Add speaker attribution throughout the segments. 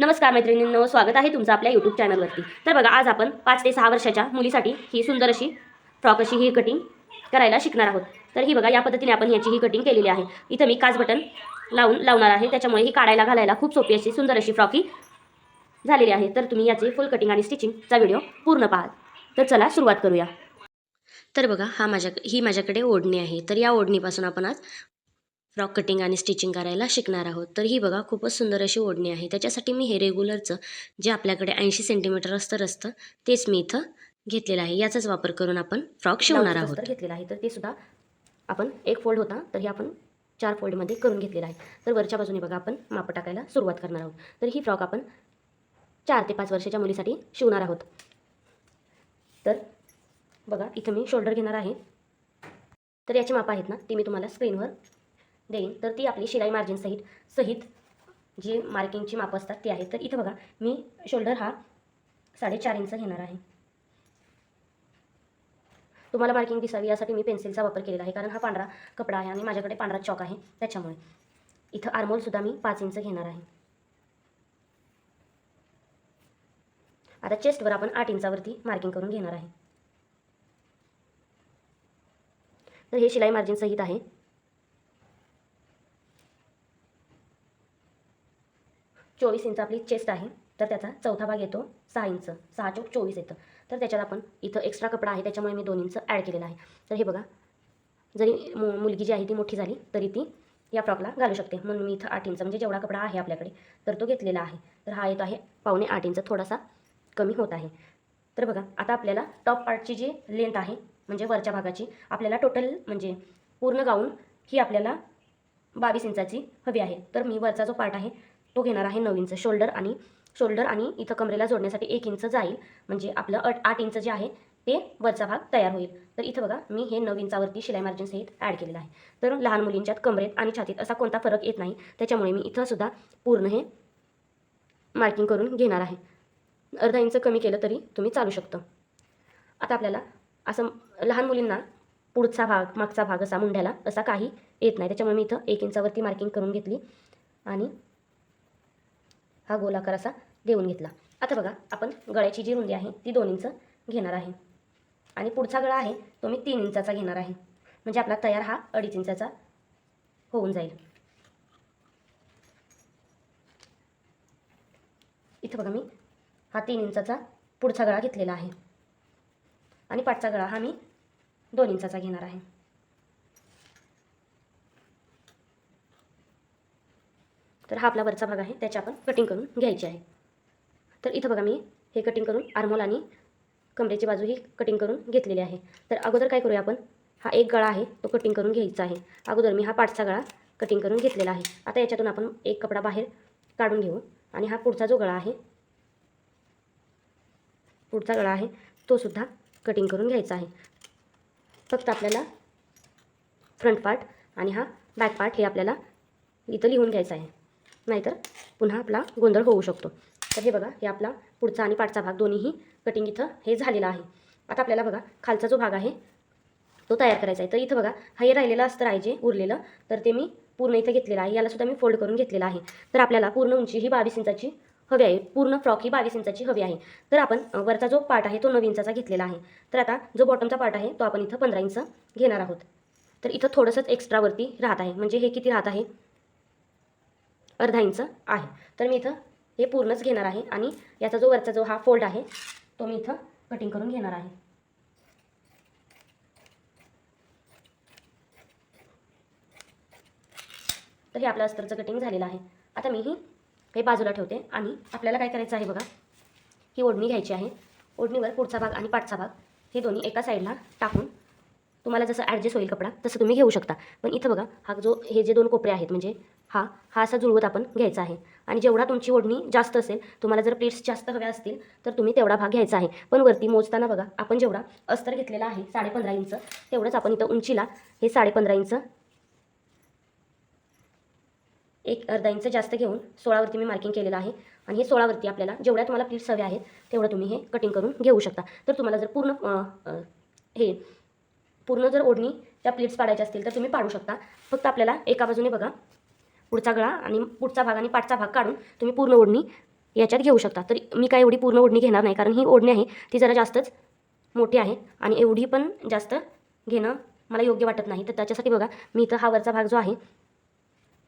Speaker 1: नमस्कार मैत्रिणींनो स्वागत आहे तुमचं आपल्या यूट्यूब चॅनलवरती तर बघा आज आपण पाच ते सहा वर्षाच्या मुलीसाठी ही सुंदर अशी फ्रॉक अशी ही कटिंग करायला शिकणार आहोत. तर ही बघा या पद्धतीने आपण याची ही कटिंग केलेली आहे. इथं मी काच बटन लावून लावणार आहे. त्याच्यामुळे ही काढायला घालायला खूप सोपी अशी सुंदर अशी फ्रॉक ही झालेली आहे. तर तुम्ही याची फुल कटिंग आणि स्टिचिंगचा व्हिडिओ पूर्ण पाहाल. तर चला सुरुवात करूया. तर बघा हा माझ्या ही माझ्याकडे ओढणी आहे. तर या ओढणीपासून आपण आज फ्रॉक कटिंग आणि स्टिचिंग करायला शिकणार आहोत. तर ही बघा खूपच सुंदर अशी ओढणी आहे. त्याच्यासाठी मी हे रेग्युलरचं जे आपल्याकडे ऐंशी सेंटीमीटर अस्तर असतं तेच मी इथं घेतलेलं आहे. याचाच वापर करून आपण फ्रॉक शिवणार आहोत. घेतलेलं आहे. तर ते सुद्धा आपण एक फोल्ड होता तर हे आपण चार फोल्डमध्ये करून घेतलेलं आहे. तर वरच्या बाजूने बघा आपण माप टाकायला सुरुवात करणार आहोत. तर ही फ्रॉक आपण चार ते पाच वर्षाच्या मुलीसाठी शिवणार आहोत. तर बघा इथं मी शोल्डर घेणार आहे. तर याची माप आहेत ना ती मी तुम्हाला स्क्रीनवर देईन. तर ती आपली शिलाई मार्जिन सहित सहित जी मार्किंगची माप असतात ती आहेत. तर इथं बघा मी शोल्डर हा साडेचार इंच घेणार आहे. तुम्हाला मार्किंग दिसावी यासाठी मी पेन्सिलचा वापर केलेला आहे. कारण हा पांढरा कपडा आहे आणि माझ्याकडे पांढरा चॉक आहे. त्याच्यामुळे इथं आरमोलसुद्धा मी पाच इंच घेणार आहे. आता चेस्टवर आपण आठ इंचावरती मार्किंग करून घेणार आहे. तर हे शिलाई मार्जिन सहित आहे. चोवीस इंच आपली चेस्ट आहे. तर त्याचा चौथा भाग येतो सहा इंच सहा चौक चोवीस येतं. तर त्याच्यात आपण इथं एक्स्ट्रा कपडा आहे त्याच्यामुळे मी दोन इंच ॲड केलेला आहे. तर हे बघा जरी मु मुलगी जी आहे ती मोठी झाली तरी ती या फ्रॉकला घालू शकते. म्हणून मी इथं आठ इंच म्हणजे जेवढा कपडा आहे आपल्याकडे तर तो घेतलेला आहे. तर हा येतो आहे पावणे आठ इंच थोडासा कमी होत आहे. तर बघा आता आपल्याला टॉप पार्टची जी लेंथ आहे म्हणजे वरच्या भागाची आपल्याला टोटल म्हणजे पूर्ण गाऊन ही आपल्याला बावीस इंचाची हवी आहे. तर मी वरचा जो पार्ट आहे तो घेणार आहे नऊ इंच शोल्डर आणि शोल्डर आणि इथं कमरेला जोडण्यासाठी एक इंच जाईल. म्हणजे आपलं अट आठ इंच जे आहे ते वरचा भाग तयार होईल. तर इथं बघा मी हे नऊ इंचावरती शिलाई मार्जिन सहित ॲड केलेलं आहे. तर लहान मुलींच्यात कमरेत आणि छातीत असा कोणता फरक येत नाही. त्याच्यामुळे मी इथं सुद्धा पूर्ण हे मार्किंग करून घेणार आहे. अर्धा इंच कमी केलं तरी तुम्ही चालू शकतं. आता आपल्याला असं लहान मुलींना पुढचा भाग मागचा भाग असा मुंड्याला असा काही येत नाही. त्याच्यामुळे मी इथं एक इंचावरती मार्किंग करून घेतली. आणि हा गोलाकार असा देऊन घेतला. आता बघा आपण गळ्याची जी रुंदी आहे ती दोन इंच घेणार आहे. आणि पुढचा गळा आहे तो मी तीन इंचाचा घेणार आहे. म्हणजे आपला तयार हा अडीच इंचाचा होऊन जाईल. इथं बघा मी हा तीन इंचाचा पुढचा गळा घेतलेला आहे. आणि पाठचा गळा हा मी दोन इंचाचा घेणार आहे. तर हा आपला वरचा भाग आहे. त्याची आपण कटिंग करून घ्यायची आहे. तर इथं बघा मी हे कटिंग करून आर्मोल आणि कमरेची बाजू ही कटिंग करून घेतलेली आहे. तर अगोदर काय करूया आपण? हा एक गळा आहे तो कटिंग करून घ्यायचा आहे. अगोदर मी हा पाठचा गळा कटिंग करून घेतलेला आहे. आता याच्यातून आपण एक कपडा बाहेर काढून घेऊ आणि हा पुढचा जो गळा आहे पुढचा गळा आहे तो सुद्धा कटिंग करून घ्यायचा आहे. फक्त आपल्याला फ्रंट पार्ट आणि हा बॅक पार्ट हे आपल्याला इथं लिहून घ्यायचं आहे. नाहीतर पुन्हा आपला गोंधळ होऊ शकतो. तर हे बघा हे आपला पुढचा आणि पाठचा भाग दोन्हीही कटिंग इथं हे झालेला आहे. आता आपल्याला बघा खालचा जो भाग आहे तो तयार करायचा आहे. तर इथं बघा हा हे राहिलेलं असतं राहिजे उरलेलं तर ते मी पूर्ण इथं घेतलेलं आहे. याला सुद्धा मी फोल्ड करून घेतलेलं आहे. तर आपल्याला पूर्ण उंची ही बावीस इंचाची हवी आहे. पूर्ण फ्रॉक ही बावीस इंचाची हवी आहे. तर आपण वरचा जो पार्ट आहे तो नऊ इंचाचा घेतलेला आहे. तर आता जो बॉटमचा पार्ट आहे तो आपण इथं पंधरा इंच घेणार आहोत. तर इथं थोडंसंच एक्स्ट्रावरती राहत आहे. म्हणजे हे किती राहत आहे? अर्धा इंच आहे. तर मी इथं हे पूर्णच घेणार आहे आणि याचा जो वरचा जो हा फोल्ड आहे तो मी इथं कटिंग करून घेणार आहे. तर हे आपलं अस्तरचं कटिंग झालेलं आहे. आता मी ही हे बाजूला ठेवते आणि आपल्याला काय करायचं आहे बघा? ही ओढणी घ्यायची आहे. ओढणीवर पुढचा भाग आणि पाठचा भाग हे दोन्ही एका साईडला टाकून तुम्हाला जसं ॲडजस्ट होईल कपडा तसं तुम्ही घेऊ शकता. पण इथं बघा हा जो हे जे दोन कोपरे आहेत म्हणजे हा हा असा जुळवत आपण घ्यायचा आहे. आणि जेवढा तुमची ओढणी जास्त असेल तुम्हाला जर प्लेट्स जास्त हव्या असतील तर तुम्ही तेवढा भाग घ्यायचा आहे. पण वरती मोजताना बघा आपण जेवढा अस्तर घेतलेला आहे साडेपंधरा इंच तेवढंच आपण इथं उंचीला हे साडेपंधरा इंच एक अर्धा इंच जास्त घेऊन सोळावरती मी मार्किंग केलेलं आहे. आणि हे सोळावरती आपल्याला जेवढ्या तुम्हाला प्लेट्स हव्या आहेत तेवढं तुम्ही हे कटिंग करून घेऊ शकता. तर तुम्हाला जर पूर्ण हे पूर्ण जर ओढणी त्या प्लेट्स पाडायच्या असतील तर तुम्ही पाडू शकता. फक्त आपल्याला एका बाजूने बघा पुढचा गळा आणि पुढचा भाग आणि पाठचा भाग काढून तुम्ही पूर्ण ओढणी याच्यात घेऊ शकता. तर मी काय एवढी पूर्ण ओढणी घेणार नाही कारण ही ओढणी आहे ती जरा जास्तच मोठी आहे आणि एवढी पण जास्त घेणं मला योग्य वाटत नाही. तर त्याच्यासाठी बघा मी इथं हा वरचा भाग जो आहे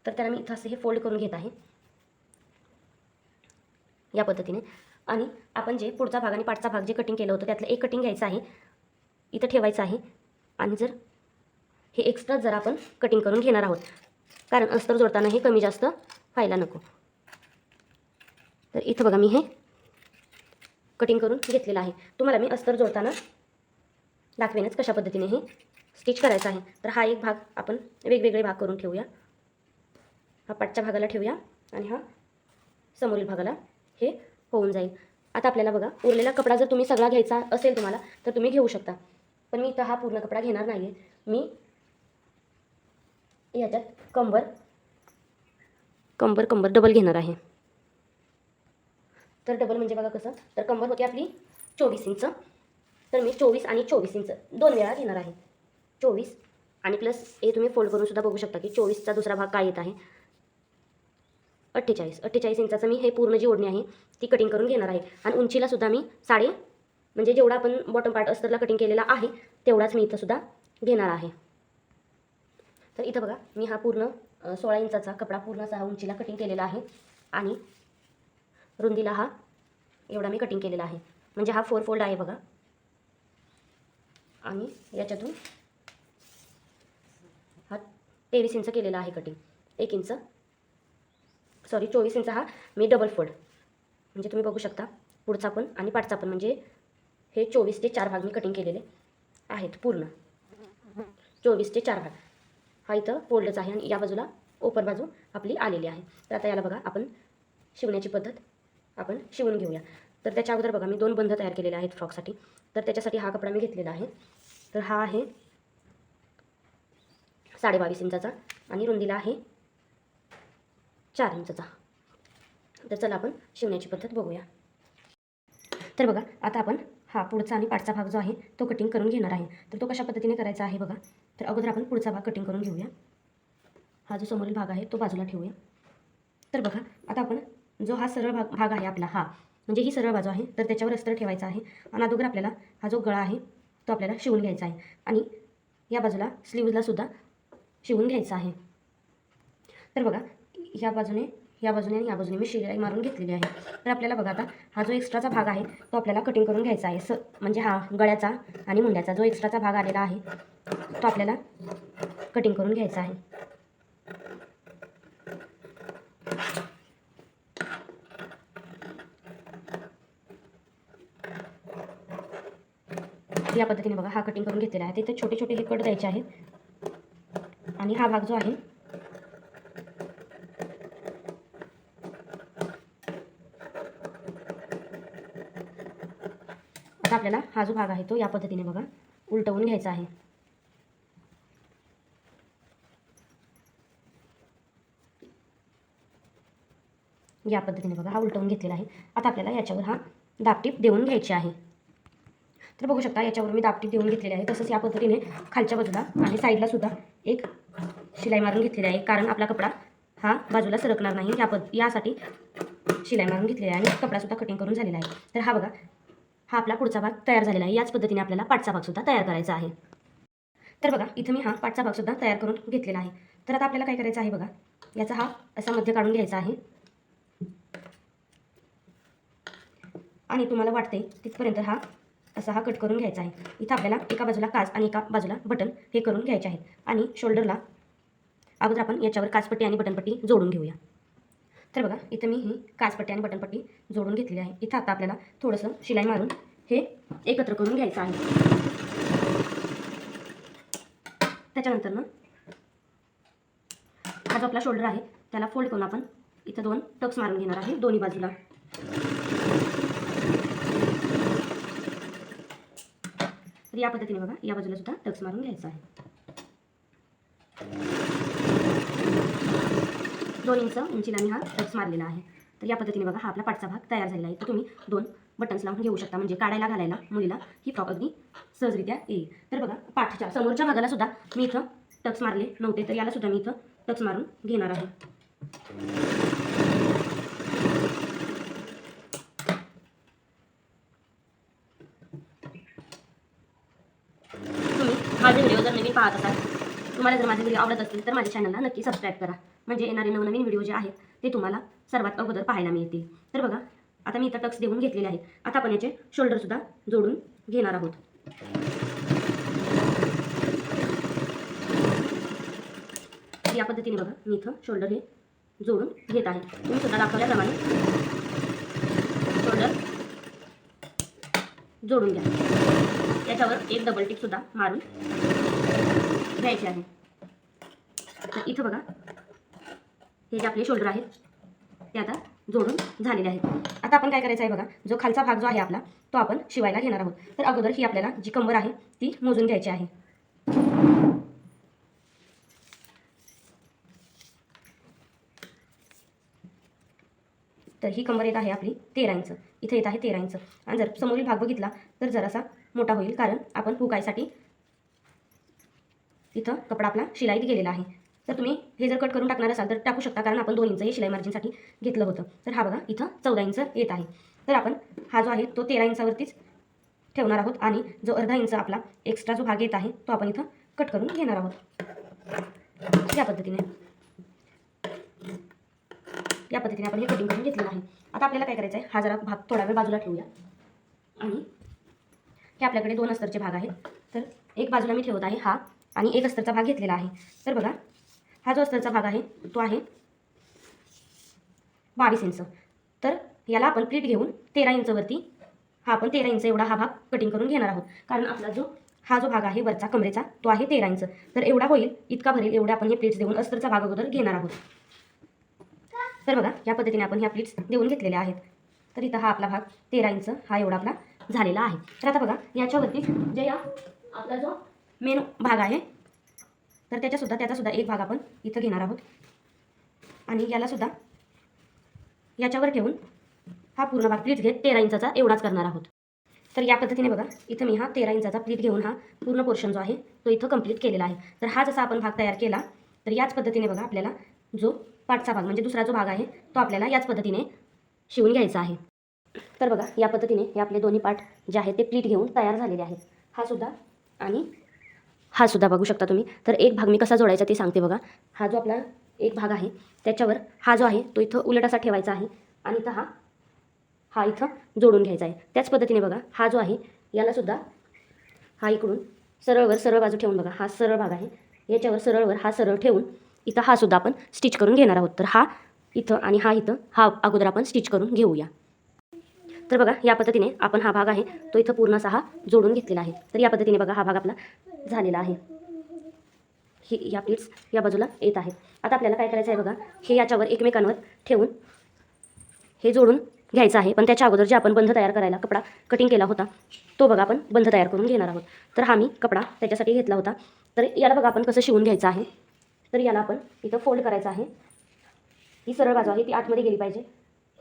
Speaker 1: तर त्याला मी इथं असं हे फोल्ड करून घेत आहे. या पद्धतीने. आणि आपण जे पुढचा भाग आणि पाठचा भाग जे कटिंग केलं होतं त्यातलं एक कटिंग घ्यायचं आहे इथं ठेवायचं आहे. आणि जर हे एक्स्ट्रा जर आपण कटिंग करून घेणार आहोत कारण अस्तर जोडताना हे कमी जास्त व्हायला नको. तर इथं बघा मी हे कटिंग करून घेतलेलं आहे. तुम्हाला मी अस्तर जोडताना दाखवेनच कशा पद्धतीने हे स्टिच करायचं आहे. तर हा एक भाग आपण वेगवेगळे भाग करून ठेवूया. हा पाठच्या भागाला ठेवूया आणि हा समोरील भागाला हे होऊन जाईल. आता आपल्याला बघा उरलेला कपडा जर तुम्ही सगळा घ्यायचा असेल तुम्हाला तर तुम्ही घेऊ शकता. पण मी इथं हा पूर्ण कपडा घेणार नाही आहे मी याच्यात कंबर. कंबर कंबर डबल घेणार आहे. तर डबल म्हणजे बघा कसं तर कंबर होती आपली चोवीस इंच. तर मी चोवीस आणि चोवीस इंच दोन वेळा घेणार आहे. चोवीस आणि प्लस हे तुम्ही फोल्ड करून सुद्धा बघू शकता की चोवीसचा दुसरा भाग काय येत आहे. अठ्ठेचाळीस अठ्ठेचाळीस इंचाचं मी हे पूर्ण जी ओढणी आहे ती कटिंग करून घेणार आहे. आणि उंचीला सुद्धा मी साडे म्हणजे जेवढा आपण बॉटम पार्ट अस्तरला कटिंग केलेला आहे तेवढाच मी इथं सुद्धा घेणार आहे. तर इथं बघा मी हा पूर्ण सोळा इंचाचा कपडा पूर्ण सहा उंचीला कटिंग केलेला आहे. आणि रुंदीला हा एवढा मी कटिंग केलेला आहे. म्हणजे हा फोर फोल्ड आहे बघा. आणि याच्यातून हा तेवीस इंच केलेला आहे कटिंग एक इंच. सॉरी चोवीस इंच हा मी डबल फोल्ड म्हणजे तुम्ही बघू शकता पुढचा पण आणि पाठचा पण. म्हणजे हे चोवीस ते चार भाग मी कटिंग केलेले आहेत पूर्ण. चोवीस ते चार भाग. हा इथं फोल्डच आहे आणि या बाजूला ओपन बाजू आपली आलेली आहे. तर आता याला बघा आपण शिवण्याची पद्धत आपण शिवून घेऊया. तर त्याच्या अगोदर बघा मी दोन बंध तयार केलेले आहेत फ्रॉकसाठी तर त्याच्यासाठी हा कपडा मी घेतलेला आहे. तर हा आहे साडेबावीस इंचाचा आणि रुंदीला आहे चार इंचचा. तर चला आपण शिवण्याची पद्धत बघूया. तर बघा आता आपण हा पुढचा आणि पाठचा भाग जो आहे तो कटिंग करून घेणार आहे. तर तो कशा पद्धतीने करायचा आहे बघा. तर अगोदर आपण पुढचा भाग कटिंग करून घेऊया. हा जो समोरील भाग आहे तो बाजूला ठेवूया. तर बघा आता आपण जो हा सरळ भाग भाग आहे आपला हा म्हणजे ही सरळ बाजू आहे तर त्याच्यावर अस्तर ठेवायचा आहे आणि अगोदर आपल्याला हा जो गळा आहे तो आपल्याला शिवून घ्यायचा आहे आणि या बाजूला स्लीवला सुद्धा शिवून घ्यायचा आहे. तर बघा ह्या बाजूने या बाजूने आणि या बाजूने मी शिलाई मारून घेतलेली आहे. तर आपल्याला बघा आता हा जो एक्स्ट्राचा भाग आहे तो आपल्याला कटिंग करून घ्यायचा आहे. स म्हणजे हा गळ्याचा आणि मुंड्याचा जो एक्स्ट्राचा भाग आलेला आहे तो आपल्याला कटिंग करून घ्यायचा आहे. या पद्धतीने बघा हा कटिंग करून घेतलेला आहे. तिथे छोटे छोटे हे कट द्यायचे आहेत. आणि हा भाग जो आहे आता आपल्याला हा जो भाग आहे तो या पद्धतीने बघा. उलटवून घ्यायचा आहे. या पद्धतीने बघा हा उलटवून घेतलेला आहे. आता आपल्याला याच्यावर हा दापटीप देऊन घ्यायची आहे. तर बघू शकता याच्यावर मी दापटीप देऊन घेतलेली आहे. तसंच या पद्धतीने खालच्या बाजूला आणि साईडला सुद्धा एक शिलाई मारून घेतलेली आहे. कारण आपला कपडा हा बाजूला सरकणार नाही. या पद यासाठी शिलाई मारून घेतलेली आहे आणि कपडासुद्धा कटिंग करून झालेला आहे. तर हा बघा हा आपला पुढचा भाग तयार झालेला आहे. याच पद्धतीने आपल्याला पाठचा भागसुद्धा तयार करायचा आहे. तर बघा इथं मी हा पाठचा भागसुद्धा तयार करून घेतलेला आहे. तर आता आपल्याला काय करायचं आहे बघा याचा हा असा मध्य काढून घ्यायचा आहे. आणि तुम्हाला वाटते तिथपर्यंत हा असा हा कट करून घ्यायचा आहे. इथं आपल्याला एका बाजूला काच आणि एका बाजूला बटन हे करून घ्यायचे आहेत. आणि शोल्डरला अगोदर आपण याच्यावर काचपट्टी आणि बटनपट्टी जोडून घेऊया. तर बघा इथं मी ही काचपट्टी आणि बटनपट्टी जोडून घेतलेली आहे. इथं आता आपल्याला थोडंसं शिलाई मारून हे एकत्र करून घ्यायचं आहे. त्याच्यानंतर ना हा जो आपला शोल्डर आहे त्याला फोल्ड करून आपण इथं दोन टक्स मारून घेणार आहे दोन्ही बाजूला. तर या पद्धतीने बघा या बाजूला सुद्धा टक्स मारून घ्यायचा आहे. दोन इंच उंचीने आम्ही हा टक्स मारलेला आहे. तर या पद्धतीने बघा हा आपला पाठचा भाग तयार झालेला आहे. तर तुम्ही दोन बटन्स लावून घेऊ शकता. म्हणजे काढायला घालायला मुलीला ही फ्रॉक अगदी सहजरित्या येईल. तर बघा पाठच्या समोरच्या भागाला सुद्धा मी इथं टक्स मारले नव्हते. तर याला सुद्धा मी इथं टक्स मारून घेणार आहे. तुम्ही माझे व्हिडिओ जर नवीन पाहत असाल तुम्हाला जर माझे व्हिडिओ आवडत असतील तर माझ्या चॅनलला नक्की सबस्क्राईब करा. म्हणजे येणारे नवनवीन व्हिडिओ जे आहेत ते तुम्हाला सर्वात अगोदर पाहायला मिळतील. तर बघा आता मी इथं टक्स देऊन घेतलेले आहेत. आता आपण याचे शोल्डरसुद्धा जोडून घेणार आहोत. या पद्धतीने बघा मी इथं शोल्डर हे जोडून घेत आहे. तुम्ही सुद्धा दाखवल्याप्रमाणे शोल्डर जोडून घ्या. याच्यावर एक डबल टिक सुद्धा मारून घ्यायचे आहे. तर इथं बघा. हे जे आपले शोल्डर आहेत ते आता जोडून झालेले आहेत. आता आपण काय करायचं आहे बघा. जो खालचा भाग जो आहे आपला तो आपण शिवायला घेणार आहोत. तर अगोदर ही आपल्याला जी कंबर आहे ती मोजून घ्यायची आहे. तर ही कंबर येत आहे आपली तेरा इंच इथे येत आहे तेरा इंच आणि जर समोरील भाग बघितला तर जरासा मोठा होईल कारण आपण हुकायसाठी इथं कपडा आपला शिलाईत गेलेला आहे. तर तुम्ही हे जर कट करून टाकणार असाल तर टाकू शकता. कारण आपण दोन इंच हे शिलाई मार्जिनसाठी घेतलं होतं. तर हा बघा इथं चौदा इंच येत आहे. तर आपण हा जो आहे तो तेरा इंचावरतीच ठेवणार आहोत. आणि जो अर्धा इंच आपला एक्स्ट्रा जो भाग येत आहे तो आपण इथं कट करून घेणार आहोत. या पद्धतीने. या पद्धतीने आपण हे कटिंग करून घेतलेलं आहे. आता आपल्याला काय करायचं आहे हा जरा भाग थोडा वेळ बाजूला ठेवूया. आणि हे आपल्याकडे दोन अस्तरचे भाग आहेत. तर एक बाजूला मी ठेवत आहे हा. आणि एक अस्तरचा भाग घेतलेला आहे. तर बघा हा जो अस्तरचा भाग आहे तो आहे बावीस इंच. तर याला आपण प्लीट घेऊन तेरा इंचवरती हा आपण तेरा इंच एवढा हा भाग कटिंग करून घेणार आहोत. कारण आपला जो हा जो भाग आहे वरचा कमरेचा तो आहे तेरा इंच. तर एवढा होईल इतका भरेल एवढा आपण हे प्लेट्स देऊन अस्तरचा भाग अगोदर घेणार आहोत. तर बघा या पद्धतीने आपण ह्या प्लेट्स देऊन घेतलेल्या आहेत. तर इथं हा आपला भाग तेरा इंच हा एवढा आपला झालेला आहे. तर आता बघा याच्यावरती जे या आपला जो मेन भाग आहे. तर त्याच्यासुद्धा त्याचासुद्धा एक भाग आपण इथं घेणार आहोत. आणि यालासुद्धा याच्यावर ठेवून हा पूर्ण भाग प्लीट घेत तेरा इंचाचा एवढाच करणार आहोत. तर या पद्धतीने बघा इथं मी हा तेरा इंचाचा प्लीट घेऊन हा पूर्ण पोर्शन जो आहे तो इथं कंप्लीट केलेला आहे. तर हा जसा आपण भाग तयार केला तर याच पद्धतीने बघा आपल्याला जो पाठचा भाग म्हणजे दुसरा जो भाग आहे तो आपल्याला याच पद्धतीने शिवून घ्यायचा आहे. तर बघा या पद्धतीने हे आपले दोन्ही पाठ जे आहेत ते प्लीट घेऊन तयार झालेले आहेत. हा सुद्धा आणि हा सुद्धा बघू शकता तुम्ही. तर एक भाग मी कसा जोडायचा ते सांगते बघा. हा जो आपला एक भाग आहे त्याच्यावर हा जो आहे तो इथं उलट असा ठेवायचा आहे आणि इथं हा हा इथं जोडून घ्यायचा आहे. त्याच पद्धतीने बघा हा जो आहे यालासुद्धा हा इकडून सरळवर सरळ बाजू ठेवून बघा. हा सरळ भाग आहे. याच्यावर सरळवर हा सरळ ठेवून इथं हा सुद्धा आपण स्टिच करून घेणार आहोत. तर हा इथं आणि हा इथं हा अगोदर आपण स्टिच करून घेऊया. तर बघा या पद्धतीने आपण हा भाग आहे तो इथं पूर्ण असा हा जोडून घेतलेला आहे. तर या पद्धतीने बघा हा भाग आपला झालेला आहे. ही या प्लेट्स या बाजूला येत आहेत. आता आपल्याला काय करायचं आहे बघा हे याच्यावर एकमेकांवर ठेवून हे जोडून घ्यायचं आहे. पण त्याच्या अगोदर जे आपण बंध तयार करायला कपडा कटिंग केला होता तो बघा आपण बंध तयार करून घेणार आहोत. तर हा मी कपडा त्याच्यासाठी घेतला होता. तर याला बघा आपण कसं शिवून घ्यायचं आहे. तर याला आपण इथं फोल्ड करायचं आहे. ही सरळ बाजू आहे ती आतमध्ये गेली पाहिजे.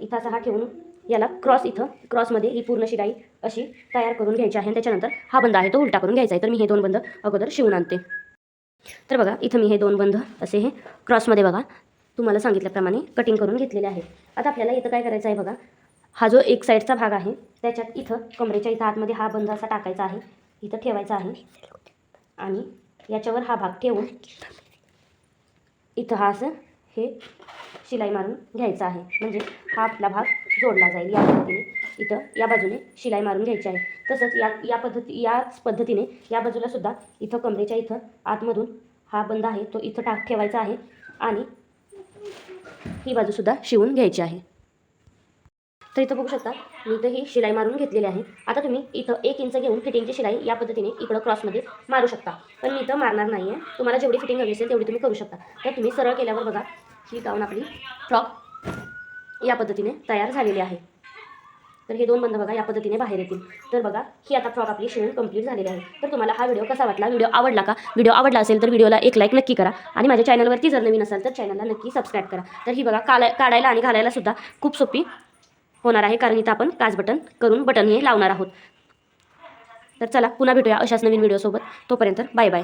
Speaker 1: इथं असा हा ठेवून याला क्रॉस इथं क्रॉसमध्ये ही पूर्ण शिलाई अशी तयार करून घ्यायची आहे. आणि त्याच्यानंतर हा बंद आहे तो उलटा करून घ्यायचा आहे. तर मी हे दोन बंद अगोदर शिवून आणते. तर बघा इथं मी हे दोन बंध असे हे क्रॉसमध्ये बघा तुम्हाला सांगितल्याप्रमाणे कटिंग करून घेतलेले आहे. आता आपल्याला इथं काय करायचं आहे बघा हा जो एक साईडचा भाग आहे त्याच्यात इथं कमरेच्या इथं आतमध्ये हा बंध असा टाकायचा आहे. इथं ठेवायचा आहे. आणि याच्यावर हा भाग ठेवून इथं हा असं हे शिलाई मारून घ्यायचं आहे. म्हणजे हा आपला भाग जोडला जाईल. या पद्धतीने इथं या बाजूने शिलाई मारून घ्यायची आहे. तसंच या या पद्धती याच पद्धतीने या बाजूला सुद्धा इथं कमरेच्या इथं आतमधून हा बंद आहे तो इथं टाक ठेवायचा आहे आणि ही बाजूसुद्धा शिवून घ्यायची आहे. तर इथं बघू शकता मी इथं ही शिलाई मारून घेतलेली आहे. आता तुम्ही इथं एक इंच घेऊन फिटिंगची शिलाई या पद्धतीने इकडं क्रॉसमध्ये मारू शकता. पण मी इथं मारणार नाही आहे तुम्हाला जेवढी फिटिंग हवी असेल तेवढी तुम्ही करू शकता. तर तुम्ही सरळ केल्यावर बघा ही गाऊन आपली फ्रॉक या पद्धतीने तयार झालेली आहे. तर हे दोन बंद बघा या पद्धतीने बाहेर येतील. तर बघा ही आता फ्रॉक आपली शिवून कंप्लीट झालेली आहे. तर तुम्हाला हा व्हिडिओ कसा वाटला? व्हिडिओ आवडला का? व्हिडिओ आवडला असेल तर व्हिडिओला एक लाईक नक्की करा. आणि माझ्या चॅनलवरती जर नवीन असाल तर चॅनलला नक्की सबस्क्राईब करा. तर ही बघा काला काढायला आणि घालायला सुद्धा खूप सोपी होणार आहे. कारण इथं आपण काच बटन करून बटन हे लावणार आहोत. तर चला पुन्हा भेटूया अशाच नवीन व्हिडिओसोबत तोपर्यंत बाय बाय